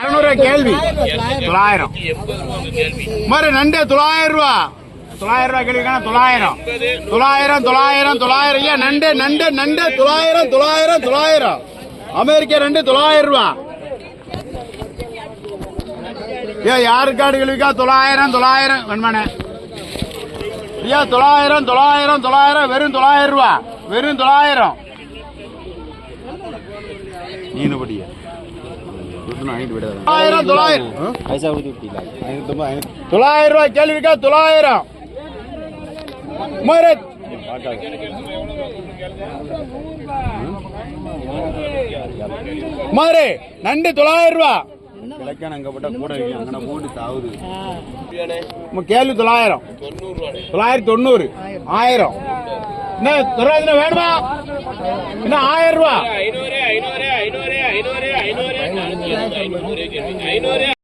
அறுநூறு கேள்வி. தொள்ளாயிரம். மாதிரி நண்டு தொள்ளாயிரம் ரூபா. தொள்ளாயிரம் ரூபாய் கேள்விக்கான தொள்ளாயிரம். தொள்ளாயிரம் தொள்ளாயிரம் தொள்ளாயிரம். ஐயா நண்டு நண்டு நண்டு தொள்ளாயிரம் தொள்ளாயிரம் தொள்ளாயிரம். அமெரிக்க நண்டு தொள்ளாயிரம் ரூபா. ஐயா யாருக்காடு கேள்விக்கா? தொள்ளாயிரம் தொள்ளாயிரம். வெண்மனே ஐயா தொள்ளாயிரம் தொள்ளாயிரம் தொள்ளாயிரம். வெறும் தொள்ளாயிரம் ரூபா. வெறும் தொள்ளாயிரம். நீனுபடியா தொள்ளாயிரம் தொள்ளாயிரம். தொள்ளாயிரம் ரூபாய் கேள்விக்கா தொள்ளாயிரம். மரத் மாறு நண்டு தொள்ளாயிரம் ரூபா. கிழக்கான அங்க போட்டா கேள்வி தொள்ளாயிரம். தொள்ளாயிரத்தி தொண்ணூறு. ஆயிரம். என்ன தொள்ளாயிரம் வேணுமா? என்ன ஆயிரம் ரூபா? ಐನೂರೇ